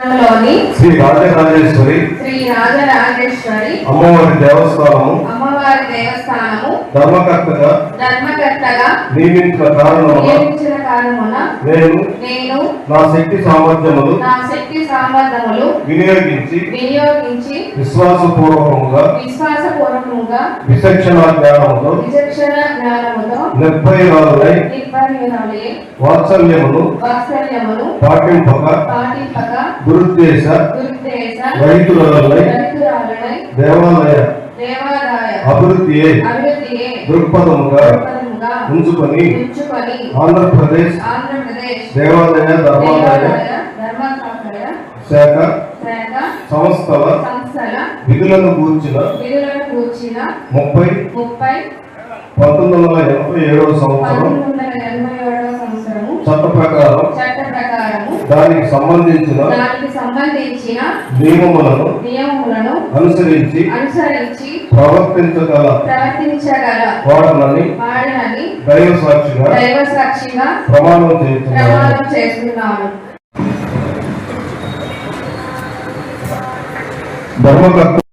శ్రీ రాజరాజేశ్వరి శ్రీ రాజరాజేశ్వరి అమ్మవారి దేవస్థానము అమ్మవారి దేవస్థానము ధర్మకర్తగా ధర్మకర్తగా నియమించిన కారణమున నియమించిన కారణమున నేను నేను నా శక్తి సామర్థ్యములు నా శక్తి సామర్థ్యములు వినియోగించి వినియోగించి విశ్వాసపూర్వకంగా విచక్షణ జ్ఞానముతో విచక్షణ జ్ఞానముతో నిర్భయరాలై నిర్భయురాలే వాత్సల్యమును? వాత్సల్యమును? పాటింపక? పాటింపక? దురుద్దేశ దుర్దేశ రహితులై దళితురాలనై దేవాలయ? అభివృద్ధియే? అభివృద్ధియే? దృక్పథముగా? ఉంచుకొని? ఉంచుకొని? ఆంధ్రప్రదేశ్? ఆంధ్రప్రదేశ్? దేవాలయ శాఖ? శాఖ? సంస్థల? సంస్థల విధులను కూర్చిన ముప్పై ముప్పై పంతొమ్మిది వందల ఎనభై ఏడవ సంవత్సరం చట్ట ప్రకారం చట్ట ప్రకారము దానికి సంబంధించిన దానికి సంబంధించిన నియమములను నియమములను అనుసరించి అనుసరించి ప్రవర్తించగల ప్రవర్తించగల వాడనని వాడినని దైవ సాక్షిగా దైవ సాక్షిగా ప్రమాణం చేస్తున్నాను. ప్రమాణం చేస్తున్నాను. ధర్మకర్త